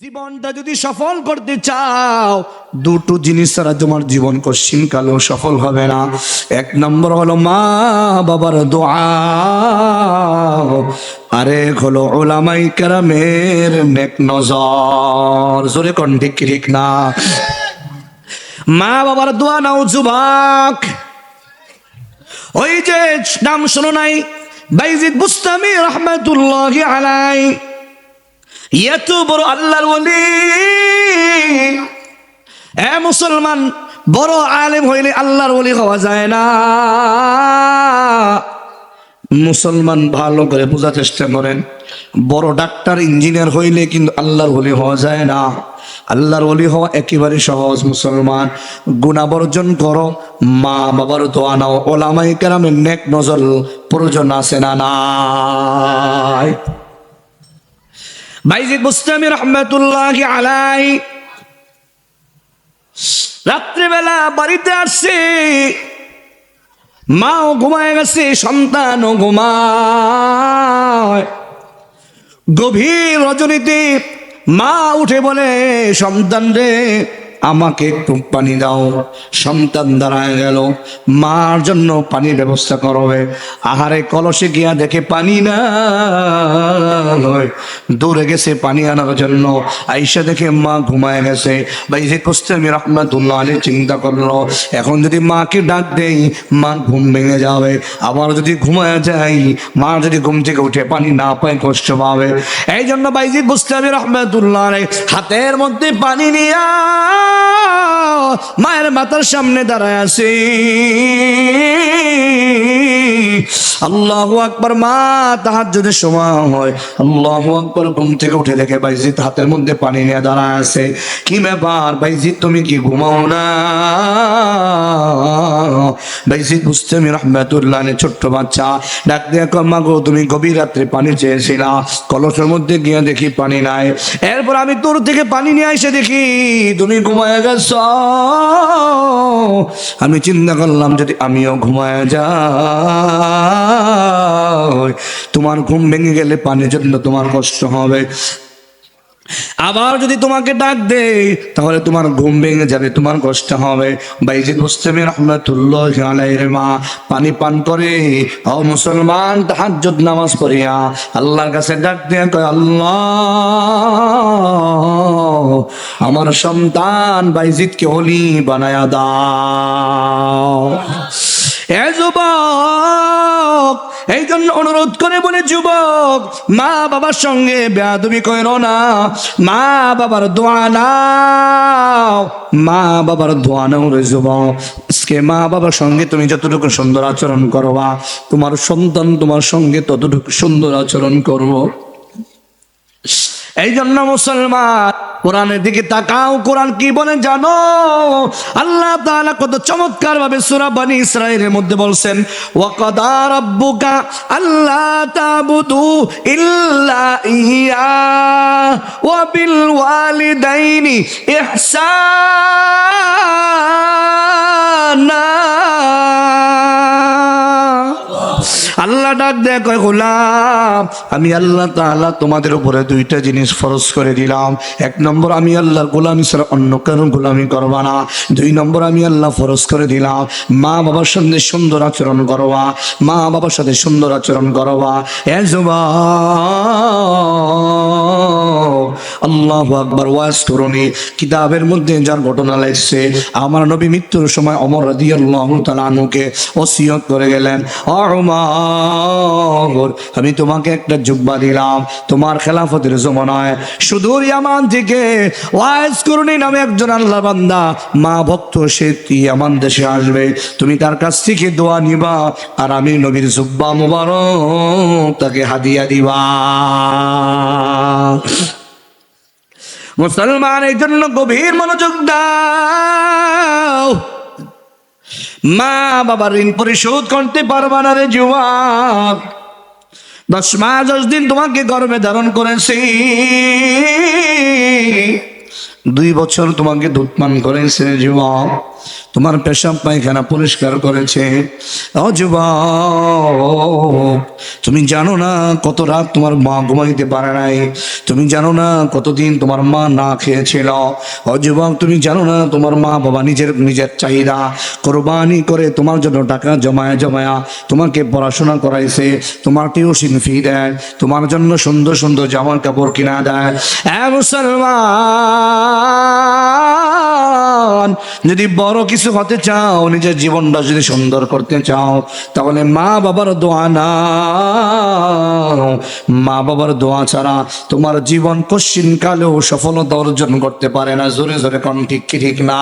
জীবনটা যদি সফল করতে চাও, দুটো জিনিস ছাড়া তোমার জীবন কশ্চিন কালেও সফল হবে না। এক নম্বর হলো মা বাবার দোয়া আরেক হলো ওলামাই কেরামের নেক নজর। জোরে কন ঠিক ঠিক না? মা বাবার দোয়া নাও যুবক ওই যে নাম শোনো নাই, বাইজিদ বুস্তামি রহমতুল্লাহ আলাই এত বড় আল্লাহর ওলি। এ মুসলমান, বড় আলেম হইলে আল্লাহর ওলি হওয়া যায় না। মুসলমান ভালো করে বোঝার চেষ্টা করেন। বড় ডাক্তার, ইঞ্জিনিয়ার হইলে কিন্তু আল্লাহর ওলি হওয়া যায় না। আল্লাহর ওলি হওয়া একেবারে সহজ মুসলমান। গুণা বর্জন করো মা বাবার দোয়া নাও ওলামাই কেরামের নেক নজর প্রয়োজন আছে না নাই? বাইজিদ মুস্তামি রহমতুল্লাহ আলাই রাত্রিবেলা বাড়িতে আসছে। মাও ঘুমায় গেছে, সন্তানও ঘুমায়। গভীর রজনীতি মা উঠে বলে, সন্তান রে আমাকে একটু পানি দাও। সন্তান দাঁড়ায় গেল। মার জন্য পানির ব্যবস্থা করবে আহারে কলসে গিয়া দেখে পানি না দূরে গেছে পানি আনার জন্য। আইসা দেখে মা ঘুমায় গেছে। ভাই, যে কোস্তামি রহমাতুল্লাহ আলী চিন্তা করল। এখন যদি মাকে ডাক দেই, মা ঘুম ভেঙে যাবে। আবার যদি ঘুমায় যাই, মা যদি ঘুম থেকে উঠে পানি না পায়, কষ্ট পাবে। এই জন্য বাইজিদ বুস্তামি রহমাতুল্লাহ হাতের মধ্যে পানি নিয়া মায়ের মাথার সামনে দাঁড়ায় আছি। আল্লাহ আকবর, মা তাহার যদি সময় হয়। আল্লাহ আকবর, ঘুম থেকে উঠে দেখে বাইজিৎ হাতের মধ্যে পানি নিয়ে দাঁড়ায় আছে। কি ব্যাপার বাইজিৎ তুমি কি ঘুমাও না? বাইজিৎ মুস্তামি রহমাতুল্লাহ ছোট্ট বাচ্চা। ডাক দিয়ে মা গো তুমি গভীর রাত্রে পানি চেয়েছিলা। কলসের মধ্যে গিয়ে দেখি পানি নাই। এরপর আমি তোর থেকে পানি নিয়ে এসে দেখি, তুমি ঘুমায় গেছ? আমি চিন্তা করলাম যদি আমিও ঘুমায় যাই। তোমার ঘুম ভেঙে গেলে পানির জন্য তোমার কষ্ট হবে। আবার যদি তোমাকে ডাক দে তাহলে তোমার ঘুম ভেঙে যাবে, তোমার কষ্ট হবে। বাইজিদ মুস্তামি রহমতুল্লাহ আলাইহির মা, পানি পান করে, ও মুসলমান, তাহাজ্জুদ নামাজ পড়িয়া আল্লাহর কাছে ডাক দিয়ে কয়, আল্লাহ, আমার সন্তান বাইজিদকে হলি বানায়া দাও। যুবক, এই জন্য অনুরোধ করে বলে, যুবক, মা বাবার সঙ্গে বেয়াদবি কইর না। মা বাবার দোয়া নাও। মা বাবার দোয়া নাও রে যুবক। আজকে মা বাবার সঙ্গে তুমি যতটুকু সুন্দর আচরণ করবা, তোমার সন্তান তোমার সঙ্গে ততটুকু সুন্দর আচরণ করব। এই জন্য মুসলমান, কোরআনের দিকে তাকাও। কোরআন কি বলে জানো? আল্লাহ তাআলা কত চমৎকার ভাবে সূরা বনি ইসরাইলের মধ্যে বলছেন, ওয়াকাদা রাব্বুকা আল্লা তাবুদু ইল্লা ইয়া ওয়া বিল ওয়ালিদাইনি ইহসানা। আল্লাহ ডাক দেয় গোলাম, আমি আল্লাহ তাআলা তোমাদের উপরে দুইটা জিনিস ফরজ করে দিলাম। এক নম্বর, আমি আল্লাহর গোলামি ছাড়া অন্য কারও গোলামি করবা না। দুই নম্বর, আমি আল্লাহ ফরজ করে দিলাম। মা বাবার সঙ্গে সুন্দর আচরণ করবা, মা বাবার সাথে সুন্দর আচরণ করবা। এ আল্লাহ আকবার, ওয়াজ করুনি। কিতাবের মধ্যে যার ঘটনা লাগছে আমার নবী মৃত্যুর সময় অমর রাদিয়াল্লাহু তাআলা আনুকে ওসিয়ত করে গেলেন। ও উমর আমি তোমাকে একটা জুব্বা দিলাম, তোমার খেলাফতের জমানায়। সুদূর ইয়ামান থেকে ওয়াজ করুনি নামে একজন আল্লাহ বান্দা, মা ভক্ত, সে ইয়ামান দেশে আসবে? তুমি তার কাছ থেকে দোয়া নিবা, আর আমি নবীর জুব্বা মুবারক তাকে হাদিয়া দিবা। মুসলমানের জন্য গভীর মনোযোগ দাও। মা বাবার ঋণ পরিশোধ করতে পারবা না রে যুবক। দশ মাস, দশ দিন তোমাকে গর্বে ধারণ করেছি। দুই বছর তোমাকে দুধ পান করেছে যুবক। তোমার পেশাব পায়খানা পরিষ্কার করেছে। ও যুবক তুমি জানো না কত রাত তোমার মা ঘুমাইতে পারে নাই। তুমি জানো না কতদিন তোমার মা না খেয়েছিল। ও যুবক, তুমি জানো না তোমার মা বাবা নিজের নিজের চাহিদা। কোরবানি করে তোমার জন্য টাকা জমায়া জমায়া তোমাকে পড়াশোনা করাইছে। তোমার টিউশন ফি দেয়। তোমার জন্য সুন্দর সুন্দর জামার কাপড় কিনা দেয়। এ মুসলমান যদি বড় কিছু হতে চাও, নিজের জীবনটা যদি সুন্দর করতে চাও, তাহলে মা বাবার দোয়া না মা বাবার দোয়া ছাড়া তোমার জীবন কশ্চিন কালেও সফলতা অর্জন করতে পারে না। জোরে জোরে কারণ ঠিক ঠিক না।